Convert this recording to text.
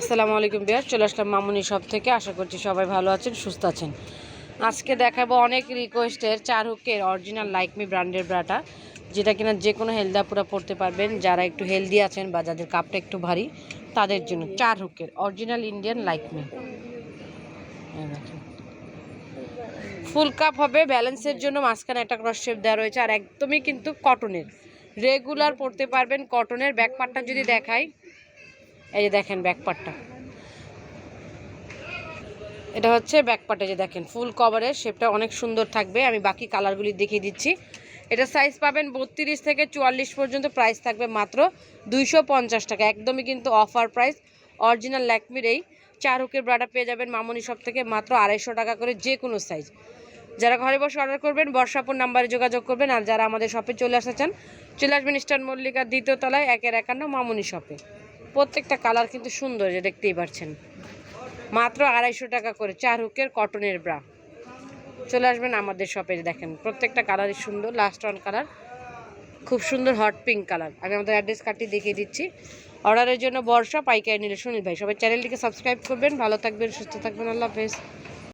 আসসালামু আলাইকুম বিয়ার, চলে আসলাম মামুনি সব থেকে। আশা করছি সবাই ভালো আছেন, সুস্থ আছেন। আজকে দেখাবো অনেক রিকোয়েস্টের চার হুকের অরিজিনাল লাইকমি ব্র্যান্ডের ব্রাটা, যেটা কিনা যে কোনো হেলদাপুরা পড়তে পারবেন। যারা একটু হেলদি আছেন বা যাদের কাপটা একটু ভারী, তাদের জন্য চার হুকের original Indian like me full cup হবে ব্যালেন্সের জন্য মাঝখানে একটা ক্রস শেপ দেওয়া রয়েছে, আর একদমই কিন্তু কটনের রেগুলার পড়তে পারবেন কটনের ব্যাক পার্টটা যদি দেখাই এই যে দেখেন ব্যাক পার্টটা এটা হচ্ছে ব্যাকপার্টে যে দেখেন, ফুল কভারের শেপটা অনেক সুন্দর থাকবে। আমি বাকি কালারগুলি দেখিয়ে দিচ্ছি। এটা সাইজ পাবেন বত্রিশ থেকে চুয়াল্লিশ পর্যন্ত প্রাইস থাকবে মাত্র দুইশো পঞ্চাশ টাকা। একদমই কিন্তু অফার প্রাইস অরিজিনাল ল্যাকমির এই চার হুকের ব্রাডা পেয়ে যাবেন মামনি শপ থেকে মাত্র আড়াইশো টাকা করে যে কোনো সাইজ যারা ঘরে বসে অর্ডার করবেন, বর্ষাপুর নাম্বারে যোগাযোগ করবেন আর যারা আমাদের শপে চলে আসতে চান, চলে আসবেন ইস্টার্ন মল্লিকার দ্বিতীয় তলায়, একের একান্ন মামনি শপে প্রত্যেকটা কালার কিন্তু সুন্দর, যে দেখতেই পাচ্ছেন মাত্র আড়াইশো টাকা করে চার হুকের কটনের ব্রা। চলে আসবেন আমাদের শপে দেখেন, প্রত্যেকটা কালারই সুন্দর লাস্ট ওয়ান কালার খুব সুন্দর হট পিঙ্ক কালার আমি আমাদের অ্যাড্রেস কার্ডটি দেখিয়ে দিচ্ছি। অর্ডারের জন্য বর্ষা পাইকারি নিলে সুনীল ভাই। সবাই চ্যানেলটিকে সাবস্ক্রাইব করবেন, ভালো থাকবেন, সুস্থ থাকবেন, আল্লাহ হাফেজ।